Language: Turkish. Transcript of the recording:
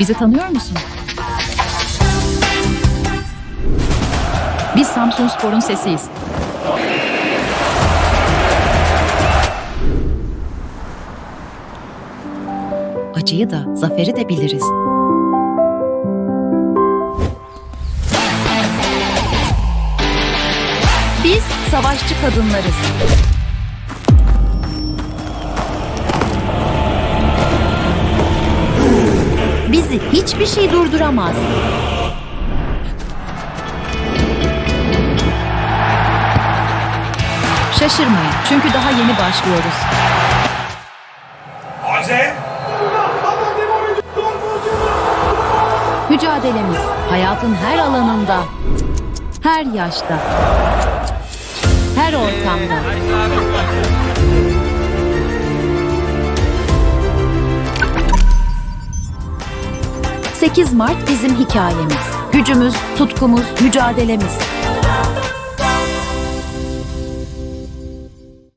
Bizi tanıyor musun? Biz Samsun Spor'un sesiyiz. Acıyı da, zaferi de biliriz. Biz savaşçı kadınlarız. Bizi hiçbir şey durduramaz. Şaşırmayın çünkü daha yeni başlıyoruz. Azem! Mücadelemiz hayatın her alanında, her yaşta, her ortamda. ...8 Mart bizim hikayemiz. Gücümüz, tutkumuz, mücadelemiz.